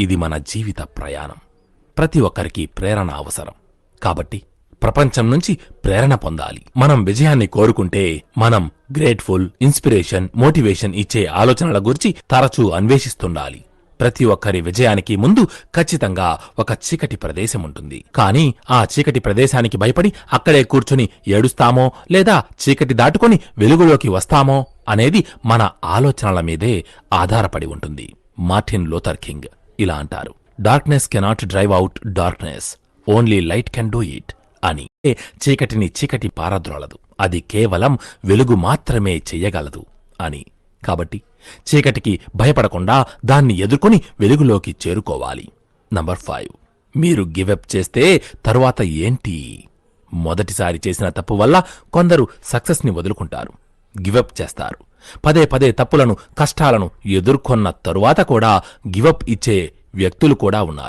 ఇది మన జీవిత ప్రయాణం. ప్రతి ఒక్కరికి ప్రేరణ అవసరం. కాబట్టి ప్రపంచం నుంచి ప్రేరణ పొందాలి. మనం విజయాన్ని కోరుకుంటే మనం గ్రేట్ఫుల్ ఇన్స్పిరేషన్ మోటివేషన్ ఇచ్చే ఆలోచనల గురించి తరచూ అన్వేషిస్తుండాలి. ప్రతి ఒక్కరి విజయానికి ముందు ఖచ్చితంగా ఒక చీకటి ప్రదేశం ఉంటుంది. కానీ ఆ చీకటి ప్రదేశానికి భయపడి అక్కడే కూర్చుని ఏడుస్తామో లేదా చీకటి దాటుకొని వెలుగులోకి వస్తామో అనేది మన ఆలోచనల మీదే ఆధారపడి ఉంటుంది. మార్టిన్ లూథర్ కింగ్ ఇలా అంటారు. Darkness cannot drive out darkness only light can do it అని. చీకటిని చీకటి పారద్రోలదు. అది కేవలం వెలుగు మాత్రమే చెయ్యగలదు అని. కాబట్టి చీకటికి భయపడకుండా దాన్ని ఎదుర్కొని వెలుగులోకి చేరుకోవాలి. నంబర్ ఫైవ్ మీరు గివప్ చేస్తే తరువాత ఏంటి? మొదటిసారి చేసిన తప్పు వల్ల కొందరు సక్సెస్ని వదులుకుంటారు. గివప్ చేస్తారు. పదే పదే తప్పులను కష్టాలను ఎదుర్కొన్న తరువాత కూడా గివప్ ఇచ్చే వ్యక్తులు కూడా ఉన్నారు.